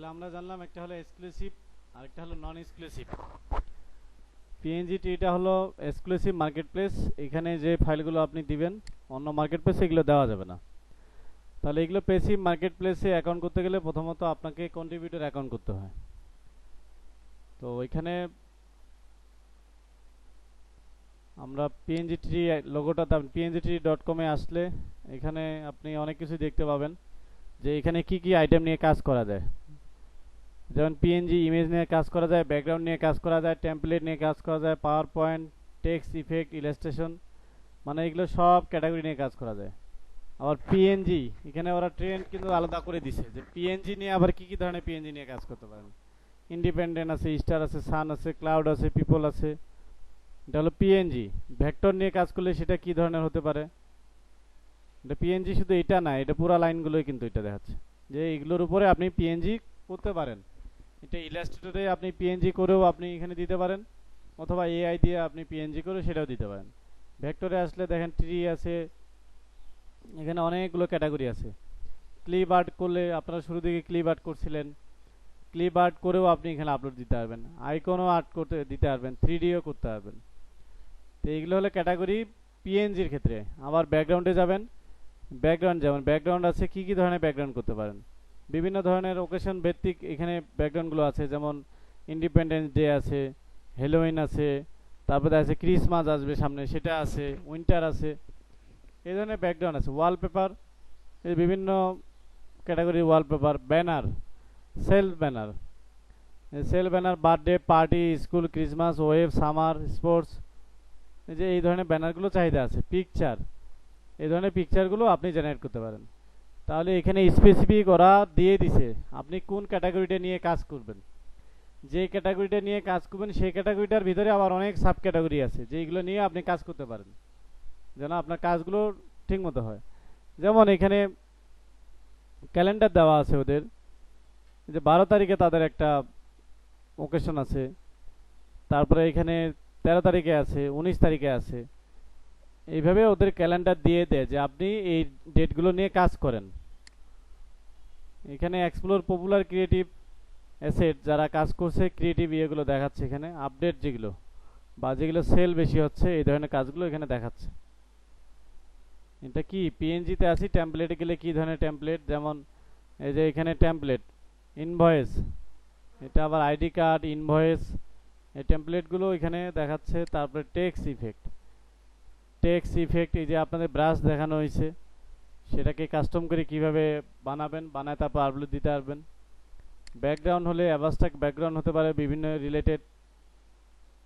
তাহলে আমরা জানলাম একটা হলো এক্সক্লুসিভ আর একটা হলো নন এক্সক্লুসিভ পিএনজি এটা হলো এক্সক্লুসিভ মার্কেট প্লেস এখানে যে ফাইলগুলো আপনি দিবেন, অন্য মার্কেট প্লেসে এগুলো দেওয়া যাবে না। তাহলে এগুলো পেসিভ মার্কেট প্লেসে অ্যাকাউন্ট করতে গেলে প্রথমত আপনাকে কন্ট্রিবিউটর অ্যাকাউন্ট করতে হয়। তো এখানে আমরা পিএনজি ট্রি লোগোটা পিএনজি ট্রি ডট কমে আসলে এখানে আপনি অনেক কিছু দেখতে পাবেন যে এখানে কি কি আইটেম নিয়ে কাজ করা যায়। যেমন পিএনজি ইমেজ নিয়ে কাজ করা যায় ব্যাকগ্রাউন্ড নিয়ে কাজ করা যায় টেমপ্লেট নিয়ে কাজ করা যায় power point text effect illustration মানে এগুলো সব ক্যাটাগরি নিয়ে কাজ করা যায়। আবার পিএনজি এখানে ওরা ট্রেন্ড কিন্তু আলাদা করে দিছে যে পিএনজি নিয়ে আবার কি কি ধরনের পিএনজি নিয়ে কাজ করতে পারেন? ইন্ডিপেন্ডেন্ট আছে স্টার আছে সান আছে ক্লাউড আছে পিপল আছে। এটা হলো পিএনজি ভেক্টর নিয়ে কাজ করলে সেটা কি ধরনের হতে পারে? এটা পিএনজি শুধু এটা না, এটা পুরো লাইনগুলোই কিন্তু এটা দেখাচ্ছে। যে এগুলোর উপরে আপনি পিএনজি করতে পারেন। এটা ইলাস্ট্রেটরে আপনি পিএনজি করেও আপনি এখানে দিতে পারেন, অথবা এআই দিয়ে আপনি পিএনজি করে সেটাও দিতে পারেন। ভেক্টরে আসলে দেখেন ট্রি আছে, এখানে অনেকগুলো ক্যাটাগরি আছে। ক্লিপ আর্ট করলে আপনারা শুরু দিকে ক্লিপ আর্ট করছিলেন ক্লিপ আর্ট করেও আপনি এখানে আপলোড দিতে পারবেন। আইকনও আর্ট করতে, দিতে পারবেন থ্রি ডিও করতে পারবেন। তো এইগুলো হলো ক্যাটাগরি পিএনজির ক্ষেত্রে। আবার ব্যাকগ্রাউন্ডে যাবেন ব্যাকগ্রাউন্ড যেমন ব্যাকগ্রাউন্ড আছে, কি কি ধরনের ব্যাকগ্রাউন্ড করতে পারেন? বিভিন্ন ধরনের ওকেশন ভিত্তিক এখানে ব্যাকগ্রাউন্ডগুলো আছে, যেমন ইন্ডিপেন্ডেন্স ডে আছে হ্যালোউইন আছে, তারপরে আছে ক্রিসমাস আসবে সামনে, সেটা আছে উইন্টার আছে, এই ধরনের ব্যাকগ্রাউন্ড আছে। ওয়ালপেপার এই বিভিন্ন ক্যাটাগরির wallpaper banner sale banner sale banner birthday party school Christmas wave summer sports এই যে এই ধরনের ব্যানারগুলো চাহিদা আছে। পিকচার এই ধরনের পিকচারগুলো আপনি জেনারেট করতে পারেন। তাহলে এখানে স্পেসিফিক ওরা দিয়ে দিছে। আপনি কোন ক্যাটাগরিটা নিয়ে কাজ করবেন? যে ক্যাটাগরিটা নিয়ে কাজ করবেন, সেই ক্যাটাগরিটার ভিতরে আবার অনেক সাব ক্যাটাগরি আছে যেগুলো নিয়ে আপনি কাজ করতে পারেন। যেন আপনার কাজগুলো ঠিক মতো হয়। যেমন এখানে ক্যালেন্ডার দেওয়া আছে ওদের। যে বারো তারিখে তাদের একটা ওকেশন আছে। তারপরে এখানে তেরো তারিখে আছে, উনিশ তারিখে আছে। এইভাবে ওদের ক্যালেন্ডার দিয়ে দেয় যে আপনি এই ডেটগুলো নিয়ে কাজ করেন। এখানে এক্সপ্লোর পপুলার ক্রিয়েটিভ অ্যাসেট যারা কাজ করছে ক্রিয়েটিভ ইয়েগুলো দেখাচ্ছে এখানে আপডেট যেগুলো বা যেগুলো সেল বেশি হচ্ছে, এই ধরনের কাজগুলো এখানে দেখাচ্ছে। এটা কি? পিএনজিতে আছি টেমপ্লেটে গেলে কি ধরনের টেমপ্লেট যেমন এই যে এখানে টেমপ্লেট ইনভয়েস এটা আবার আইডি কার্ড ইনভয়েস এই টেমপ্লেটগুলো এখানে দেখাচ্ছে। তারপরে টেক্স ইফেক্ট টেক্স ইফেক্ট এই যে আপনাদের ব্রাশ দেখানো হয়েছে। সেটাকে কাস্টম করে কীভাবে বানাবেন, বানায় তারপর আপলোড দিতে পারবেন। ব্যাকগ্রাউন্ড হলে অ্যাভাস্টাক ব্যাকগ্রাউন্ড হতে পারে, বিভিন্ন রিলেটেড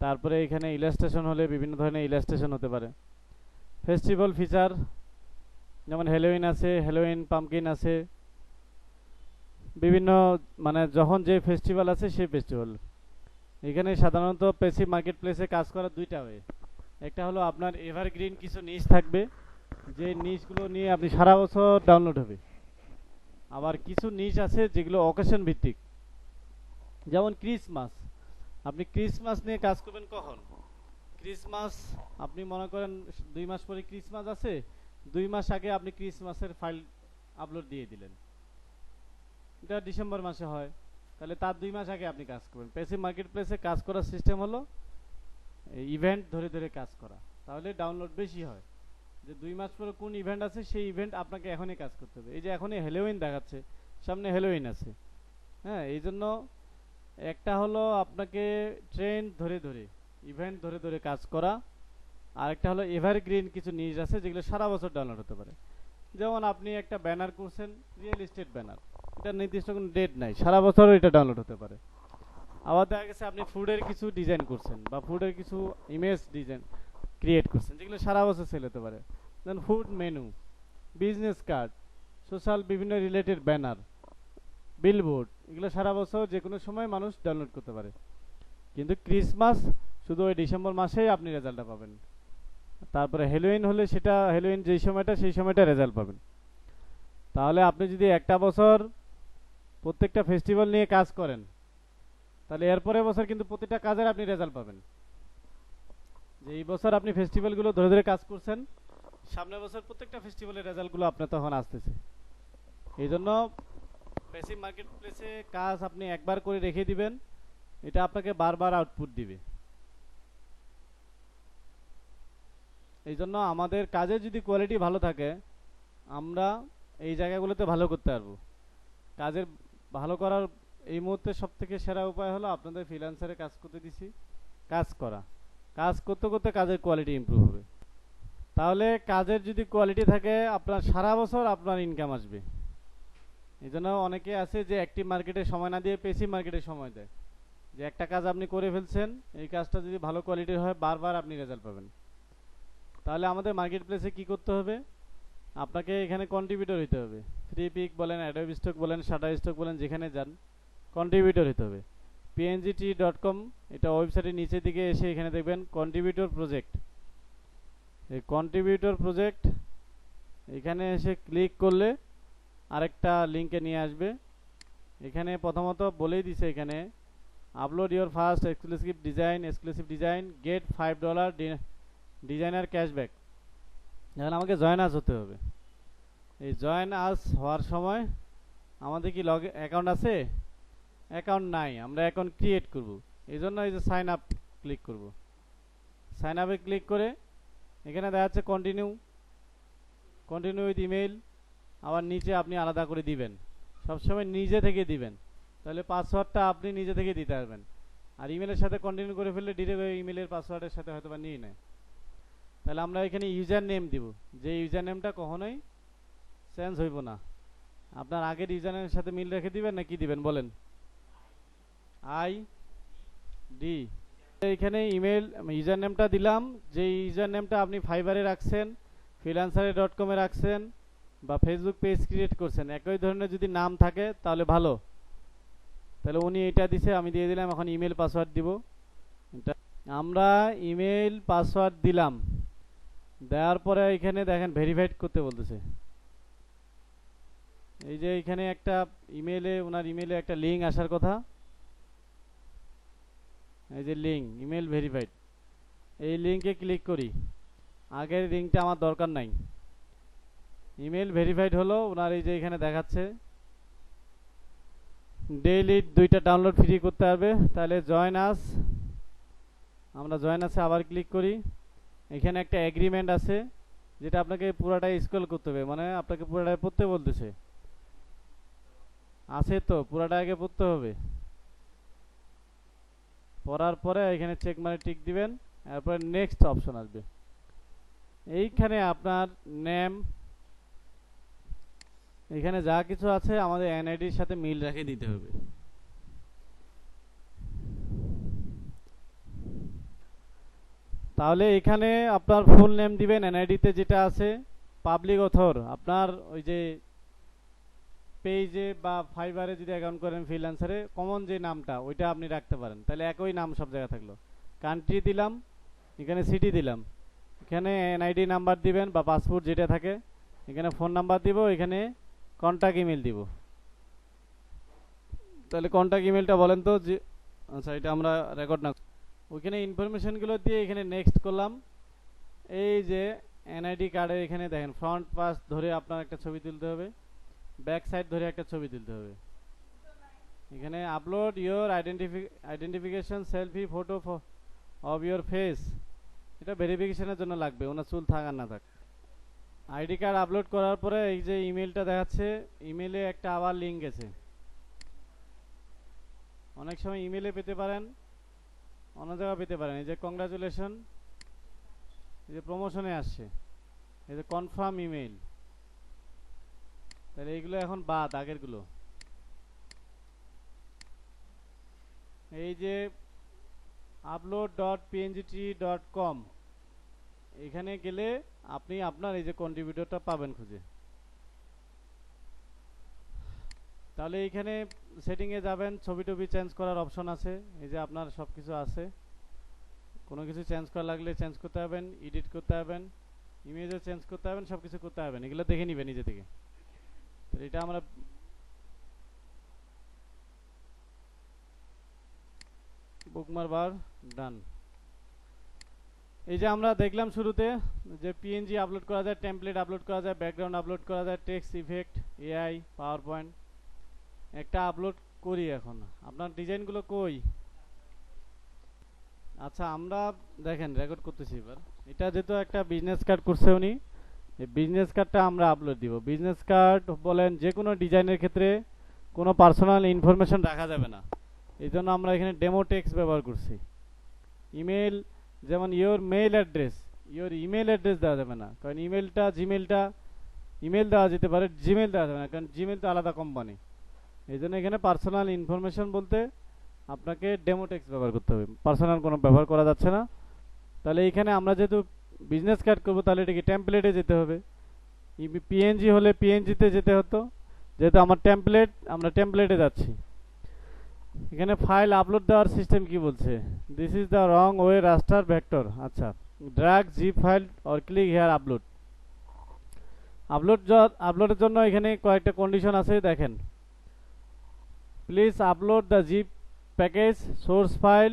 তারপরে এখানে ইলাস্ট্রেশন হলে বিভিন্ন ধরনের ইলাস্ট্রেশন হতে পারে। ফেস্টিভ্যাল ফিচার যেমন হ্যালোইন আছে হ্যালোইন পামকিন আছে। বিভিন্ন মানে যখন যে ফেস্টিভ্যাল আছে, সেই ফেস্টিভ্যাল এখানে সাধারণত পেসি মার্কেট প্লেসে কাজ করার দুইটা ওয়ে একটা হলো আপনার এভারগ্রিন কিছু নিচ থাকবে। যে নিচগুলো নিয়ে আপনি সারা বছর ডাউনলোড হবে। আবার কিছু নিচ আছে যেগুলো অকেশন ভিত্তিক। যেমন ক্রিসমাস আপনি ক্রিসমাস নিয়ে কাজ করবেন কখন? ক্রিসমাস আপনি মনে করেন দুই মাস পরে ক্রিসমাস আছে, দুই মাস আগে আপনি ক্রিসমাসের ফাইল আপলোড দিয়ে দিলেন। এটা ডিসেম্বর মাসে হয়। তাহলে তার দুই মাস আগে আপনি কাজ করবেন। পেসি মার্কেট প্লেসে কাজ করার সিস্টেম হলো ইভেন্ট ধরে ধরে কাজ করা। তাহলে ডাউনলোড বেশি হয়। যে দুই মাস পরে কোন ইভেন্ট আছে, সেই ইভেন্ট আপনাকে এখনই কাজ করতে হবে। এই যে এখনই হেলোইন দেখাচ্ছে, সামনে হেলোইন আছে। হ্যাঁ এই জন্য একটা হলো আপনাকে ট্রেন্ড ধরে ধরে ইভেন্ট ধরে ধরে কাজ করা। আর একটা হলো এভারগ্রিন কিছু নিউজ আছে, যেগুলো সারা বছর ডাউনলোড হতে পারে। যেমন আপনি একটা ব্যানার করছেন রিয়েল এস্টেট ব্যানার এটা নির্দিষ্ট কোনো ডেট নাই, সারা বছর এটা ডাউনলোড হতে পারে। আবার দেখা গেছে আপনি ফুডের কিছু ডিজাইন করছেন, বা ফুডের কিছু ইমেজ ডিজাইন ক্রিয়েট করছেন। যেগুলো সারা বছর সেল হতে পারে। Then food menu business card social বিভিন্ন রিলেটেড ব্যানার বিলবোর্ড এগুলো সারা বছর যে কোনো সময় মানুষ ডাউনলোড করতে পারে। কিন্তু ক্রিসমাস শুধু ওই ডিসেম্বর মাসেই আপনি রেজাল্টটা পাবেন। তারপরে হেলোইন হলে সেটা হেলোইন যেই সময়টা, সেই সময়টা রেজাল্ট পাবেন। তাহলে আপনি যদি একটা বছর প্রত্যেকটা ফেস্টিভ্যাল নিয়ে কাজ করেন, তাহলে এরপরে বছর কিন্তু প্রতিটা কাজের আপনি রেজাল্ট পাবেন। যে এই বছর আপনি ফেস্টিভ্যালগুলো ধরে ধরে কাজ করছেন, সামনের বছর প্রত্যেকটা ফেস্টিভ্যালের রেজাল্টগুলো আপনার তখন আসতেছে। এই জন্য প্যাসিভ মার্কেট প্লেসে কাজ আপনি একবার করে রেখে দিবেন, এটা আপনাকে বারবার আউটপুট দিবে। এই জন্য আমাদের কাজের যদি কোয়ালিটি ভালো থাকে, আমরা এই জায়গাগুলোতে ভালো করতে পারব। কাজের ভালো করার এই মুহূর্তে সব থেকে সেরা উপায় হলো আপনাদের ফ্রিল্যান্সারে কাজ করতে দিছি, কাজ করা। কাজ করতে করতে কাজের কোয়ালিটি ইমপ্রুভ হবে। তাহলে কাজের যদি কোয়ালিটি থাকে, আপনার সারা বছর আপনার ইনকাম আসবে। এই জন্য অনেকে আছে যে অ্যাক্টিভ মার্কেটে সময় না দিয়ে পেসিভ মার্কেটে সময় দেয়। যে একটা কাজ আপনি করে ফেলছেন, এই কাজটা যদি ভালো কোয়ালিটির হয়, বারবার আপনি রেজাল্ট পাবেন। তাহলে আমাদের মার্কেট প্লেসে কী করতে হবে? আপনাকে এখানে কন্ট্রিবিউটর হতে হবে। ফ্রি পিক বলেন অ্যাডোব স্টক বলেন শাটার স্টক বলেন, যেখানে যান কন্ট্রিবিউটর হতে হবে। পিএনজিটি ডট কম এটা ওয়েবসাইটের নিচের দিকে এসে এখানে দেখবেন কন্ট্রিবিউটর প্রজেক্ট এই কন্ট্রিবিউটর প্রজেক্ট এখানে এসে ক্লিক করলে আরেকটা লিঙ্কে নিয়ে আসবে। এখানে প্রথমত বলেই দিছে এখানে upload your first exclusive design exclusive design get five dollar designer cashback এখন আমাকে জয়েন আস হতে হবে। এই জয়েন আস হওয়ার সময় আমাদের কি লগ অ্যাকাউন্ট আছে? অ্যাকাউন্ট নাই, আমরা অ্যাকাউন্ট ক্রিয়েট করব। এই জন্য এই যে সাইন আপ ক্লিক করব। সাইন আপে ক্লিক করে এখানে দেখা যাচ্ছে কন্টিনিউ কন্টিনিউ উইথ ইমেইল আবার নিচে আপনি আলাদা করে দিবেন। সবসময় নিজে থেকে দিবেন। তাহলে পাসওয়ার্ডটা আপনি নিজে থেকে দিতে পারবেন। আর ইমেলের সাথে কন্টিনিউ করে ফেললে ডিরেক্ট ওই ইমেলের পাসওয়ার্ডের সাথে হয়তো বা নিয়ে নেয়। তাহলে আমরা এখানে ইউজার নেম দিব। যে ইউজার নেমটা কখনোই চেঞ্জ হইব না। আপনার আগের ইউজার নেমের সাথে মিল রেখে দিবেন না কি দিবেন বলেন? আই ডি এইখানে ইমেল ইউজার নেমটা দিলাম। যে ইউজার নেমটা আপনি ফাইবারে রাখছেন ফ্রিলান্সারে ডট কমে রাখছেন, বা ফেসবুক পেজ ক্রিয়েট করছেন, একই ধরনের যদি নাম থাকে, তাহলে ভালো। তাহলে উনি এটা দিছে, আমি দিয়ে দিলাম, এখন ইমেল পাসওয়ার্ড দিব। আমরা ইমেল পাসওয়ার্ড দিলাম। দেওয়ার পরে এখানে দেখেন ভেরিফাইড করতে বলতেছে। এই যে এখানে একটা ইমেলে ওনার ইমেলে একটা লিঙ্ক আসার কথা। এই যে লিঙ্ক ইমেল ভেরিফাইড এই লিঙ্কে ক্লিক করি। আগের লিঙ্কটা আমার দরকার নাই। ইমেল ভেরিফাইড হলো, ওনার এই যে এখানে দেখাচ্ছে। ডেইলি দুইটা ডাউনলোড ফ্রি করতে পারবে তাহলে জয়েন আস আমরা জয়েন আসে আবার ক্লিক করি। এখানে একটা এগ্রিমেন্ট আছে, যেটা আপনাকে পুরাটাই স্ক্রল করতে হবে। মানে আপনাকে পুরাটাই পড়তে বলতেছে। আছে তো, পুরাটা আগে পড়তে হবে। পড়ার পরে এখানে চেক মানে টিক দিবেন, এরপরে নেক্সট অপশন আসবে। এইখানে আপনার নেম এখানে যা কিছু আছে আমাদের এনআইডির সাথে মিল রেখে দিতে হবে। তাহলে এখানে আপনার ফুল নেম দিবেন এনআইডিতে যেটা আছে পাবলিক অথর আপনার ওই যে পেজে বা ফাইবারে যদি অ্যাকাউন্ট করেন ফ্রিল্যান্সারে কমন যে নামটা, ওইটা আপনি রাখতে পারেন। তাহলে একই নাম সব জায়গায় থাকল। কান্ট্রি দিলাম, এখানে সিটি দিলাম। এখানে এনআইডি নাম্বার দিবেন বা পাসপোর্ট যেটা থাকে, এখানে ফোন নাম্বার দিব, এখানে কন্ট্যাক্ট ইমেল দিব। তাহলে কন্ট্যাক্ট ইমেলটা বলেন তো যে আচ্ছা এটা আমরা রেকর্ড না। ওইখানে ইনফরমেশনগুলো দিয়ে এখানে নেক্সট করলাম। এই যে এনআইডি কার্ডে এখানে দেখেন ফ্রন্ট পাস ধরে আপনার একটা ছবি তুলতে হবে। ব্যাক সাইড ধরে একটা ছবি তুলতে হবে। এখানে upload your identify identification selfie photo of your face এটা ভেরিফিকেশনের জন্য লাগবে, ওনার চুল থাক আর না থাক। আইডি কার্ড আপলোড করার পরে এই যে ইমেলটা দেখাচ্ছে ইমেলে একটা আবার লিঙ্ক গেছে। অনেক সময় ইমেলে পেতে পারেন, অন্য জায়গায় পেতে পারেন। এই যে কংগ্রাচুলেশন এই যে প্রমোশনে আসছে। এই যে কনফার্ম ইমেল তাহলে এইগুলো এখন বাদ, আগেরগুলো। এই যে আপলোড ডট পিএনজিটি ডট কম এখানে গেলে আপনি আপনার এই যে কন্ট্রিবিউটরটা পাবেন খুঁজে। তাহলে এইখানে সেটিংয়ে যাবেন ছবি টবি চেঞ্জ করার অপশন আছে, এই যে আপনার সব কিছু আছে। কোনো কিছু চেঞ্জ করা লাগলে চেঞ্জ করতে পারবেন এডিট করতে পারবেন ইমেজও চেঞ্জ করতে পারবেন সব কিছু করতে পারবেন এগুলো দেখে নিবেন নিজে থেকে। এটা আমরা বুকমার বার ডান এই যে আমরা দেখলাম শুরুতে যে পিএনজি আপলোড করা যায় আপলোড করা যায় ব্যাকগ্রাউন্ড আপলোড করা যায় text effect AI power point একটা আপলোড করি এখন। আপনার ডিজাইনগুলো কই? আচ্ছা আমরা দেখেন রেকর্ড করতেছি এবার। এটা যেহেতু একটা বিজনেস কার্ড করছে উনি। বিজনেস কার্ডটা আমরা আপলোড দিব। বিজনেস কার্ড বলেন যে কোনো ডিজাইনের ক্ষেত্রে কোনো পার্সোনাল ইনফরমেশন রাখা যাবে না। এই জন্য আমরা এখানে ডেমো টেক্স ব্যবহার করছি। ইমেল যেমন your mail address your email address দেওয়া যাবে না। কারণ ইমেলটা জিমেলটা ইমেল দেওয়া যেতে পারে জিমেল দেওয়া যাবে না। কারণ জিমেল তো আলাদা কোম্পানি এই জন্য এখানে পার্সোনাল ইনফরমেশন বলতে আপনাকে ডেমো টেক্স ব্যবহার করতে হবে। পার্সোনাল কোনো ব্যবহার করা যাচ্ছে না। তাহলে এখানে আমরা যেহেতু বিজনেস কার্ড করব তাহলে এটাকে টেমপ্লেটে যেতে হবে। পিএনজি হলে পিএনজিতে যেতে হতো। যেহেতু আমার টেমপ্লেট আমরা টেমপ্লেটে যাচ্ছি। এখানে ফাইল আপলোড দেওয়ার সিস্টেম কি বলছে? This is the wrong way raster vector আচ্ছা drag G file or click here upload upload আপলোডের জন্য এখানে কয়েকটা কন্ডিশন আছে, দেখেন। Please upload the zip package source file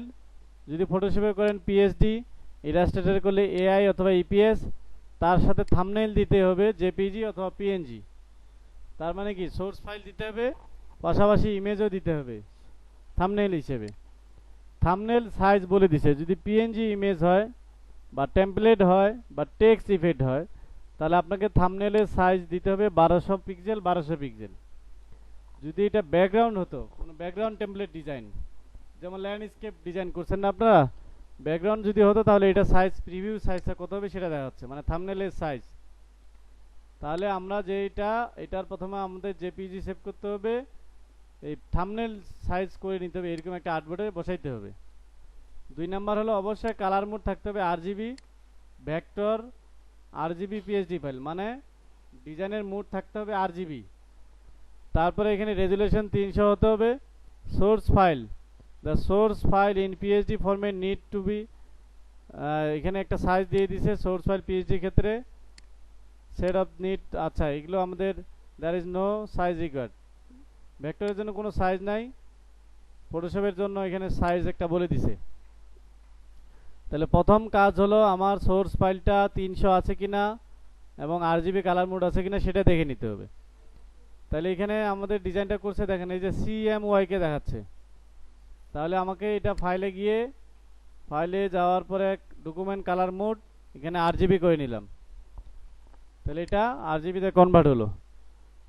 যদি ফটোশপে করেন পিএসডি ইলাস্ট্রেটর করলে এআই অথবা ইপিএস তার সাথে থামনেল দিতে হবে জেপিজি অথবা পিএনজি তার মানে কি? সোর্স ফাইল দিতে হবে, পাশাপাশি ইমেজও দিতে হবে থামনেল হিসেবে। থামনেল সাইজ বলে দিছে, যদি পিএনজি ইমেজ হয়, বা টেমপ্লেট হয়, বা টেক্সট ইফেক্ট হয়, তাহলে আপনাকে থামনেলের সাইজ দিতে হবে বারোশো পিক্সেল বারোশো পিক্সেল যদি এটা ব্যাকগ্রাউন্ড হতো, কোনো ব্যাকগ্রাউন্ড টেমপ্লেট ডিজাইন যেমন ল্যান্ডস্কেপ ডিজাইন করছেন না আপনারা ব্যাকগ্রাউন্ড যদি হতো তাহলে এটা সাইজ প্রিভিউ সাইজটা কত হবে সেটা দেখা যাচ্ছে মানে থামনেলের সাইজ তাহলে আমরা যে এটা এটার প্রথমে আমাদের জেপিজি সেভ করতে হবে, এই থামনেল সাইজ করে নিতে হবে, এরকম একটা আর্টবোর্ডে বসাইতে হবে। দুই নাম্বার হলো অবশ্যই কালার মোড থাকতে হবে RGB vector RGB PhD file মানে ডিজাইনের মোড থাকতে হবে আর জিবি তারপরে এখানে রেজুলেশন তিনশো হতে হবে source file the source file in PhD format need to be এখানে একটা সাইজ দিয়ে দিছে সোর্স ফাইল পিএইচডি ক্ষেত্রে। সেট অফ নিড আচ্ছা এগুলো আমাদের there is no size required ভেক্টরের জন্য কোনো সাইজ নাই। ফটোশপের জন্য এখানে সাইজ একটা বলে দিছে। তাহলে প্রথম কাজ হলো আমার সোর্স ফাইলটা তিনশো আছে কিনা এবং আর জিবি কালার মোড আছে কিনা সেটা দেখে নিতে হবে। তাহলে এখানে আমাদের ডিজাইনটা করছে দেখেন, এই যে সিএমওয়াই কে দেখাচ্ছে। তাহলে আমাকে এটা ফাইলে গিয়ে ফাইলে যাওয়ার পরে ডকুমেন্ট কালার মোড এখানে আরজিবি করে নিলাম। তাহলে এটা আর জিবিতে কনভার্ট হলো।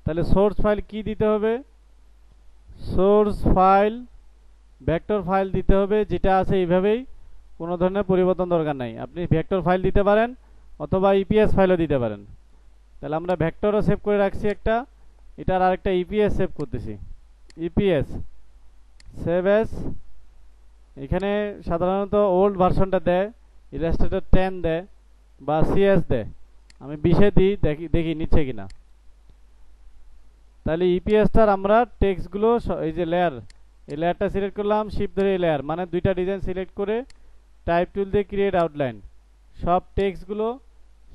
তাহলে সোর্স ফাইল কি দিতে হবে? সোর্স ফাইল ভেক্টর ফাইল দিতে হবে, যেটা আছে এইভাবেই। কোনো ধরনের পরিবর্তন দরকার নাই। আপনি ভেক্টর ফাইল দিতে পারেন, অথবা ইপিএস ফাইলও দিতে পারেন। তাহলে আমরা ভেক্টরও সেভ করে রাখছি একটা। এটার আরেকটা ইপিএস সেভ করতেছি। ইপিএস সেভ এস এখানে সাধারণত ওল্ড ভার্সনটা দেয় ইলাস্ট্রেটর টেন দেয়, বা সিএস দেয়। আমি বিশে দিই, দেখি দেখি নিচ্ছে কিনা। তাহলে ইপিএসটার আমরা টেক্সটগুলো এই যে লেয়ার এই লেয়ারটা সিলেক্ট করলাম শিপ ধরে এই লেয়ার মানে দুইটা ডিজাইন সিলেক্ট করে টাইপ টুল দিয়ে ক্রিয়েট আউটলাইন সব টেক্সটগুলো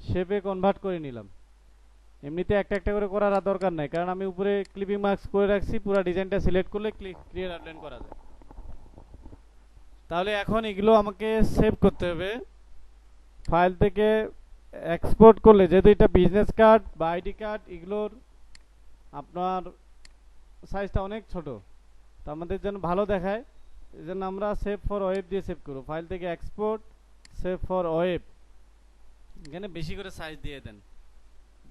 শেপে কনভার্ট করে নিলাম। এমনিতে একটা একটা করে করার দরকার নাই, কারণ আমি উপরে ক্লিপিং মার্কস করে রাখছি, পুরো ডিজাইনটা সিলেক্ট করলে ক্লিয়ার আউটলাইন করা যায়। তাহলে এখন এগুলো আমাকে সেভ করতে হবে। ফাইল থেকে এক্সপোর্ট করলে, যেহেতু এটা বিজনেস কার্ড বা আইডি কার্ড এগুলোর আপনার সাইজটা অনেক ছোট। তো আমাদের জন্য ভালো দেখায়, এই জন্য আমরা সেভ ফর ওয়েব দিয়ে সেভ করব। ফাইল থেকে এক্সপোর্ট সেভ ফর ওয়েব এখানে বেশি করে সাইজ দিয়ে দেন।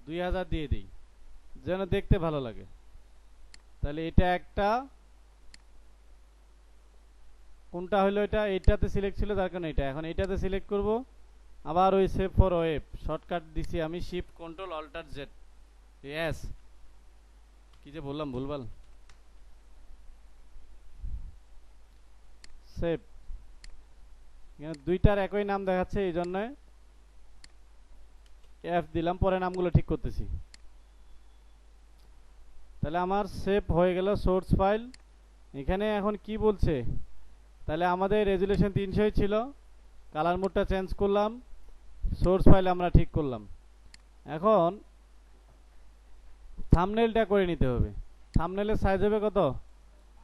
দুই হাজার দিয়ে দিই। যেন দেখতে ভালো লাগে। তাহলে এটা একটা, কোনটা হলো এটা? এইটাতে সিলেক্ট ছিল, তার কারণে এটা। এখন এইটাতে সিলেক্ট করব। আবার ওই সেভ ফর ওয়েব শর্টকাট দিছি আমি shift control alter Z S কি যে বললাম, ভুলভাল। সেভ এখানে দুইটার একই নাম দেখাচ্ছে এই জন্য এফ দিলাম, পরে নামগুলো ঠিক করতেছি। তাহলে আমার সেভ হয়ে গেল সোর্স ফাইল এখানে এখন কি বলছে? তাহলে আমাদের রেজুলেশন তিনশোই ছিল। কালার মোডটা চেঞ্জ করলাম। সোর্স ফাইল আমরা ঠিক করলাম। এখন থামনেলটা করে নিতে হবে। থামনেলের সাইজ হবে কত?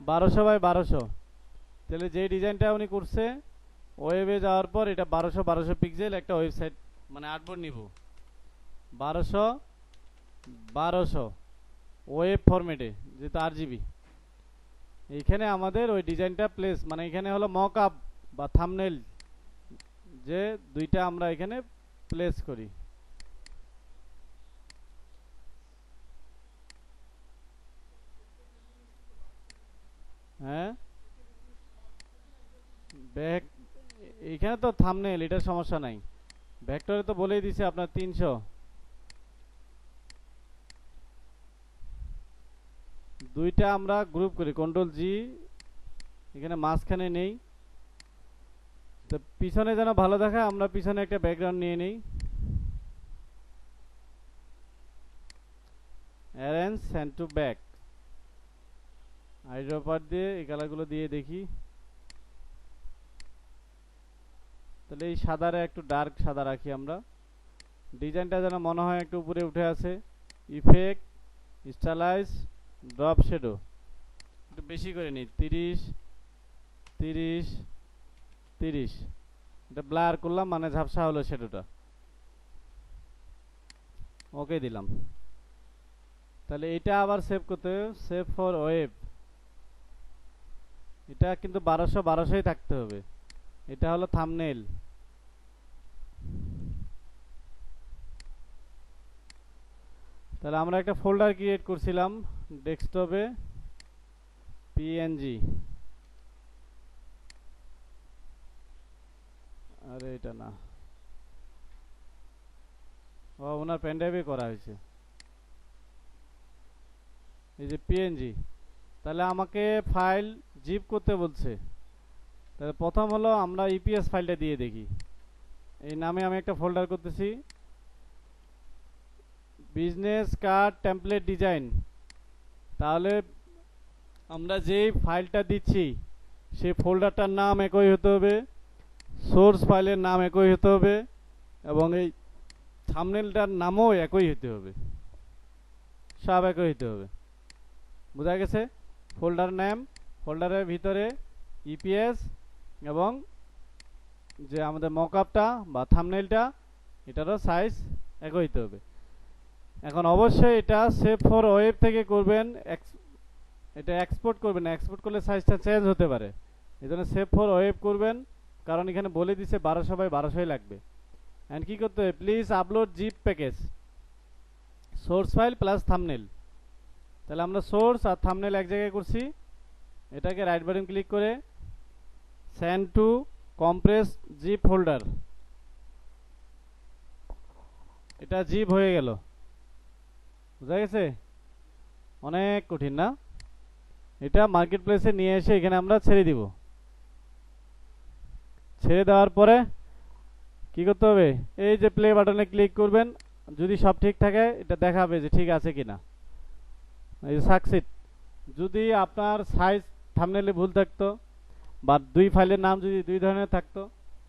বারোশো বাই বারোশো। তাহলে যে ডিজাইনটা উনি করছে ওয়েবে যাওয়ার পর এটা বারোশো বারোশো পিক্সেল একটা ওয়েবসাইট মানে আর্টবোর্ড নিব। বারোশো বারোশো। ওয়েব ফরম্যাটে যেহেতু আর জিবি এইখানে আমাদের ওই ডিজাইনটা প্লেস মানে এখানে হলো মক আপ বা থামনেল যে দুইটা আমরা এখানে প্লেস করি। হ্যাঁ? ব্যাক এখানে তো থামনেল এটার সমস্যা নাই। ভেক্টরে তো বলেই দিছে আপনার তিনশো। দুইটা আমরা গ্রুপ করি কন্ট্রোল জি এখানে মাঝখানে নেই। তো পিছনে যেন ভালো দেখায় আমরা পিছনে একটা ব্যাকগ্রাউন্ড নিয়ে নেই। Arrange send to back eyedropper দিয়ে এই কালারগুলো দিয়ে দেখি। তাহলে এই সাদারে একটু ডার্ক সাদা রাখি আমরা। ডিজাইনটা যেন মনে হয় একটু উপরে উঠে আছে। ইফেক্ট স্টাইলাইজ ড্রপ শেডো একটু বেশি করে নিই তিরিশ তিরিশ তিরিশ। এটা ব্লার করলাম মানে ঝাপসা হলো শেডোটা ওকে দিলাম। তাহলে এটা আবার সেভ করতে সেভ ফর ওয়েব এটা কিন্তু বারোশো বারোশোই থাকতে হবে। এটা হলো থামনেল তাহলে আমরা একটা ফোল্ডার ক্রিয়েট করছিলাম। ডেস্কটপে পিএনজি আরে, এটা না। ও, ওনার পেনড্রাইভে করা হয়েছে। এই যে পিএনজি তাহলে আমাকে ফাইল জিপ করতে বলছে। তাহলে প্রথম হলো আমরা ইপিএস ফাইলটা দিয়ে দেখি। এই নামে আমি একটা ফোল্ডার করতেছি। বিজনেস কার্ড টেমপ্লেট ডিজাইন তাহলে আমরা যেই ফাইলটা দিচ্ছি, সেই ফোল্ডারটার নাম একই হতে হবে, সোর্স ফাইলের নাম একই হতে হবে, এবং এই থামনেলটার নামও একই হতে হবে। সব একই হতে হবে। বোঝা গেছে? ফোল্ডার নেম, ফোল্ডারের ভিতরে ইপিএস এবং যে আমাদের মকআপটা বা থামনেলটা এটারও সাইজ একই হতে হবে। এখন অবশ্যই এটা সেভ ফর ওয়েব থেকে করবেন এটা এক্সপোর্ট করবেন এক্সপোর্ট করলে সাইজটা চেঞ্জ হতে পারে। এই জন্য সেভ ফর ওয়েব করবেন, কারণ এখানে বলে দিছে বারোশো বাই বারোশোই লাগবে। অ্যান্ড কী করতে হবে? Please upload zip package source file plus thumbnail তাহলে আমরা সোর্স আর থামনেল এক জায়গায় করছি। এটাকে রাইট বাটন ক্লিক করে send to compress zip folder এটা জিপ হয়ে গেল। বুঝা গেছে? অনেক কঠিন, না? এটা মার্কেট প্লেসে নিয়ে এসে এখানে আমরা ছেড়ে দিব। ছেড়ে দেওয়ার পরে কি করতে হবে? এই যে প্লে বাটনে ক্লিক করবেন, যদি সব ঠিক থাকে, এটা দেখাবে যে ঠিক আছে কিনা। এই সাকসিড যদি আপনার সাইজ থামনেলে ভুল থাকতো, বা দুই ফাইলের নাম যদি দুই ধরনের থাকতো,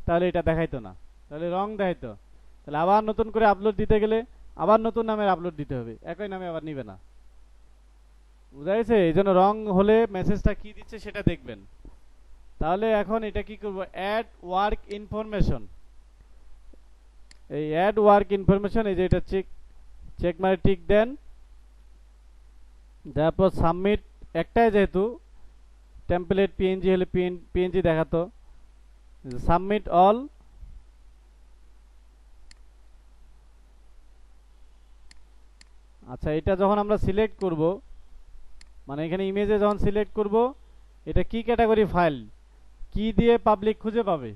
তাহলে এটা দেখাইতো না। তাহলে রং দেখাইতো। তাহলে আবার নতুন করে আপলোড দিতে গেলে আবার নতুন নামের আপলোড দিতে হবে। একই নামে আবার নিবে না। বুঝা গেছে? এই জন্য রং হলে মেসেজটা কি দিচ্ছে সেটা দেখবেন। তাহলে এখন এটা কি করব? অ্যাড ওয়ার্ক ইনফরমেশন এই অ্যাড ওয়ার্ক ইনফরমেশন এই যে এটা চেক চেক মারে টিক দেন। তারপর সাবমিট একটাই যেহেতু টেম্পলেট পিএনজি হলে পিএনজি দেখাতো। সাবমিট অল আচ্ছা এটা যখন আমরা সিলেক্ট করব মানে এখানে ইমেজে যখন সিলেক্ট করব, এটা কি ক্যাটাগরি ফাইল কি দিয়ে পাবলিক খুঁজে পাবে?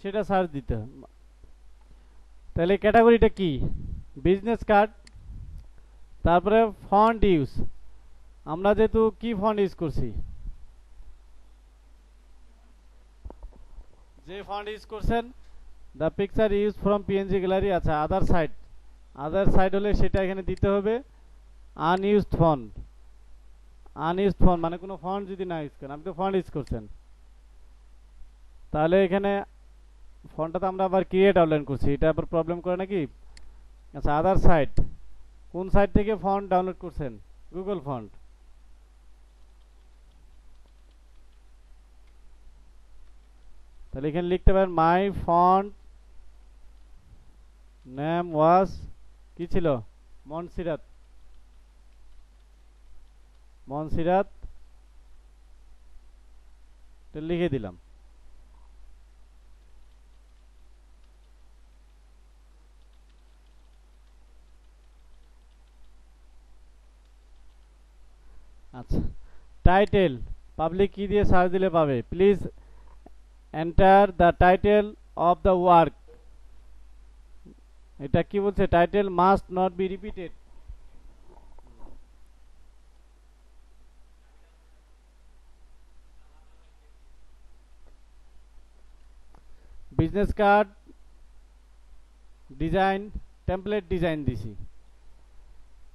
সেটা সার্চ দিতে তাহলে ক্যাটাগরিটা কি? বিজনেস কার্ড তারপরে ফন্ট ইউজ আমরা যেহেতু কি ফন্ট ইউজ করছি? যে ফন্ট ইউজ করছেন the picture use from PNG gallery আচ্ছা আদার সাইড আদার সাইড হলে সেটা এখানে দিতে হবে আনইউজড ফন্ট আনইউজড ফন্ট মানে কোনো ফন্ট যদি না ইউজ করেন, আপনি তো ফন্ট ইউজ করছেন। তাহলে এখানে ফন্টটা তো আমরা আবার ক্রিয়েট আউটলাইন করছি। এটা আবার প্রবলেম করে নাকি? আচ্ছা আদার সাইট কোন সাইট থেকে ফন্ট ডাউনলোড করছেন? গুগল ফন্ট তাহলে এখানে লিখতে পারেন মাই ফন্ট নেম ওয়াজ কি ছিল? মনসিরাত। মনসিরাত লিখে দিলাম। আচ্ছা। টাইটেল, পাবলিক কি দিয়ে সার্চ দিলে পাবে? Please enter the title of the work. এটা কি বলছে? Title must not be repeated business card design template design দিছি।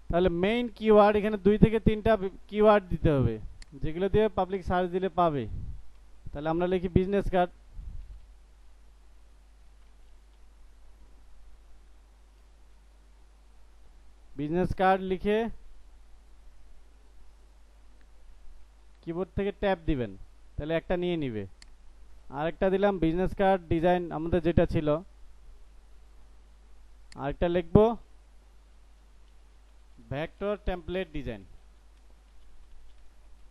তাহলে মেইন কিওয়ার্ড এখানে দুই থেকে তিনটা কিওয়ার্ড দিতে হবে। যেগুলো দিয়ে পাবলিক সার্চ দিলে পাবে। তাহলে আমরা লিখি বিজনেস কার্ড বিজনেস কার্ড লিখে কিবোর্ড থেকে ট্যাব দিবেন, তাহলে একটা নিয়ে নিবে। আরেকটা দিলাম বিজনেস কার্ড ডিজাইন আমাদের যেটা ছিল। আরেকটা লিখব ভেক্টর টেমপ্লেট ডিজাইন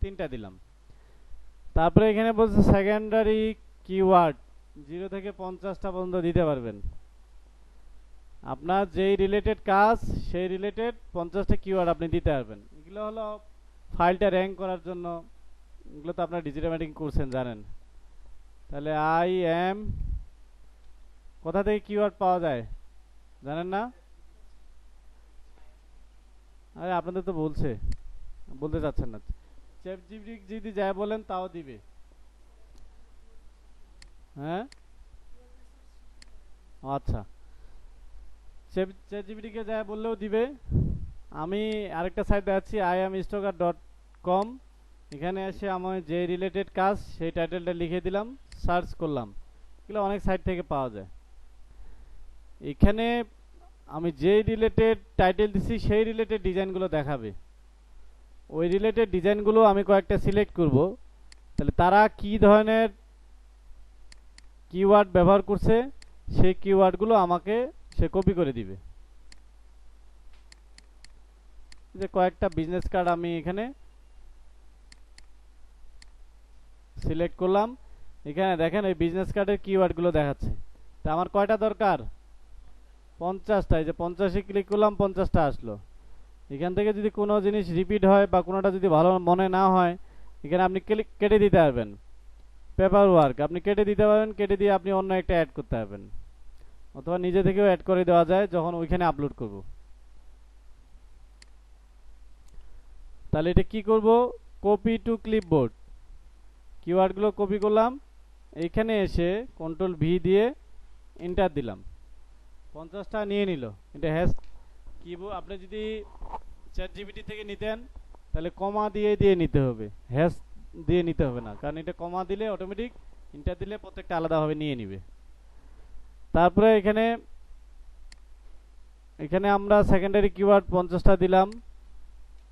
তিনটা দিলাম। তারপরে এখানে বলছে সেকেন্ডারি কিওয়ার্ড জিরো থেকে পঞ্চাশটা পর্যন্ত দিতে পারবেন। আপনার যেই রিলেটেড কাজ, সেই রিলেটেড পঞ্চাশটা কিওয়ার্ড আপনি দিতে পারবেন। এগুলো হলো ফাইলটা র্যাঙ্ক করার জন্য, এগুলো তো আপনার ডিজিটাল মার্কেটিং করছেন জানেন। তাহলে আই এম কোথা থেকে কিওয়ার্ড পাওয়া যায়? জানেন না? আরে, আপনাদের তো বলছে, বলতে চাচ্ছেন না। চ্যাট জিপিটি যদি যায় বলেন, তাও দিবে। হ্যাঁ? আচ্ছা। চ্যাট জিপিটিকে যায় বললেও দিবে। আমি আরেকটা সাইট দেখাচ্ছি I M stocker dot com এখানে এসে আমার যে রিলেটেড কাজ, সেই টাইটেলটা লিখে দিলাম সার্চ করলাম। এগুলো অনেক সাইট থেকে পাওয়া যায়। এখানে আমি যেই রিলেটেড টাইটেল দিছি, সেই রিলেটেড ডিজাইনগুলো দেখাবে। ওই রিলেটেড ডিজাইনগুলো আমি কয়েকটা সিলেক্ট করব। তাহলে তারা কি ধরনের কিওয়ার্ড ব্যবহার করছে, সেই কিওয়ার্ডগুলো আমাকে সে কপি করে দিবে। যে কয়েকটা বিজনেস কার্ড আমি এখানে সিলেক্ট করলাম। এখানে দেখেন এই বিজনেস কার্ডের কিওয়ার্ডগুলো দেখাচ্ছে। তা আমার কয়টা দরকার? পঞ্চাশটা। এই যে পঞ্চাশে ক্লিক করলাম, পঞ্চাশটা আসলো। এখান থেকে যদি কোনো জিনিস রিপিট হয় বা কোনোটা যদি ভালো মনে না হয়, এখানে আপনি ক্লিক কেটে দিতে পারবেন। পেপার ওয়ার্ক আপনি কেটে দিতে পারবেন, কেটে দিয়ে আপনি অন্য একটা অ্যাড করতে পারবেন। অথবা নিজে থেকেও অ্যাড করে দেওয়া যায় যখন ওইখানে আপলোড করব। তাহলে এটা কি করব? কপি টু ক্লিপবোর্ড কিওয়ার্ডগুলো কপি করলাম। এইখানে এসে কন্ট্রোল ভি দিয়ে এন্টার দিলাম। পঞ্চাশটা নিয়ে নিল। এটা হ্যাশ কিবোর্ড আপনি যদি চ্যাট জিবিটি থেকে নিতেন, তাহলে কমা দিয়ে দিয়ে নিতে হবে। হ্যাশ দিয়ে নিতে হবে না। কারণ এটা কমা দিলে অটোমেটিক ইন্টার দিলে প্রত্যেকটা আলাদাভাবে নিয়ে নিবে। তারপরে এখানে এখানে আমরা সেকেন্ডারি কিওয়ার্ড পঞ্চাশটা দিলাম।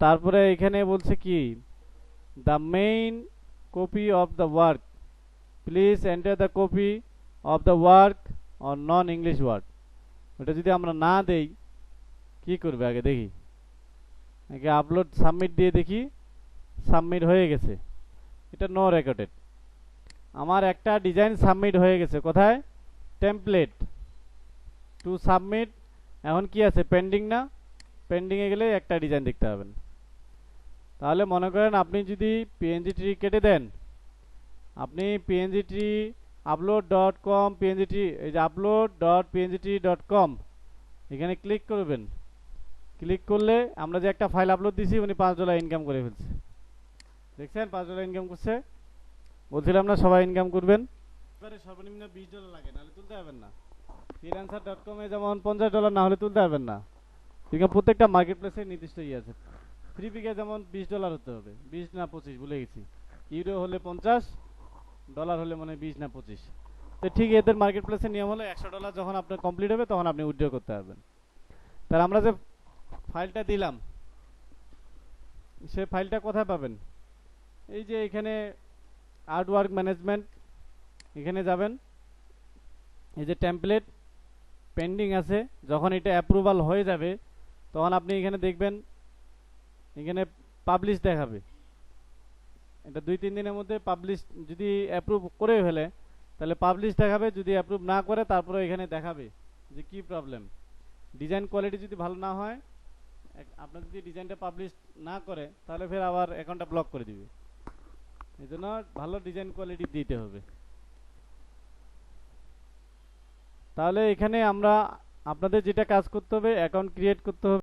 তারপরে এখানে বলছে কি the main copy of the work please enter the copy of the work or non English word ওটা যদি আমরা না দেই, কি করবে আগে দেখি। আগে আপলোড সাবমিট দিয়ে দেখি সাবমিট হয়ে গেছে। এটা নো রেকর্ডেড আমার একটা ডিজাইন সাবমিট হয়ে গেছে, কোথায়? টেমপ্লেট টু সাবমিট এখন কি আছে? পেন্ডিং না? পেন্ডিংয়ে গেলে একটা ডিজাইন দেখতে পাবেন। তাহলে মনে করেন আপনি যদি পিএনজি ট্রি কেটে দেন, আপনি PNG tree upload dot com PNG tree এই যে upload dot PNG tree dot com এখানে ক্লিক করবেন। ক্লিক করলে আমরা যে একটা ফাইল আপলোড দিছি, উনি পাঁচ ডলার ইনকাম করে ফেলছে। দেখছেন? পাঁচ ডলার ইনকাম করছে। বলছিলাম না সবাই ইনকাম করবেন। এবারে সর্বনিম্ন বিশ ডলার লাগে, নাহলে তুলতে পারবেন না। ফ্রিল্যান্সার ডট কমে যেমন পঞ্চাশ ডলার না হলে তুলতে পারবেন না। এখানে প্রত্যেকটা মার্কেট প্লেসে নির্দিষ্ট ইয়ে আছে। ফ্রি পিকে যেমন বিশ ডলার হতে হবে, বিশ না পঁচিশ, ভুলে গেছি। ইউরো হলে পঞ্চাশ ডলার হলে মানে বিশ না পঁচিশ। তো ঠিক এদের মার্কেট প্লেসের নিয়ম হলো একশো ডলার যখন আপনার কমপ্লিট হবে, তখন আপনি উইথড্র করতে পারবেন। তাহলে আমরা যে ফাইলটা দিলাম, সে ফাইলটা কোথায় পাবেন? এই যে এখানে আর্ট ওয়ার্ক ম্যানেজমেন্ট এখানে যাবেন। এই যে টেমপ্লেট পেন্ডিং আছে, যখন এটা অ্যাপ্রুভাল হয়ে যাবে, তখন আপনি এখানে দেখবেন, এখানে পাবলিশ দেখাবে। এটা দুই তিন দিনের মধ্যে পাবলিশ যদি অ্যাপ্রুভ করে ফেলে, তাহলে পাবলিশ দেখাবে, যদি অ্যাপ্রুভ না করে, তারপরে এখানে দেখাবে যে কি প্রবলেম ডিজাইন কোয়ালিটি যদি ভালো না হয় আপনার যদি ডিজাইনটা পাবলিশ না করে, তাহলে ফের আবার অ্যাকাউন্টটা ব্লক করে দিবে। এই জন্য ভালো ডিজাইন কোয়ালিটি দিতে হবে। তাহলে এখানে আমরা আপনাদের যেটা কাজ করতে হবে অ্যাকাউন্ট ক্রিয়েট করতে হবে।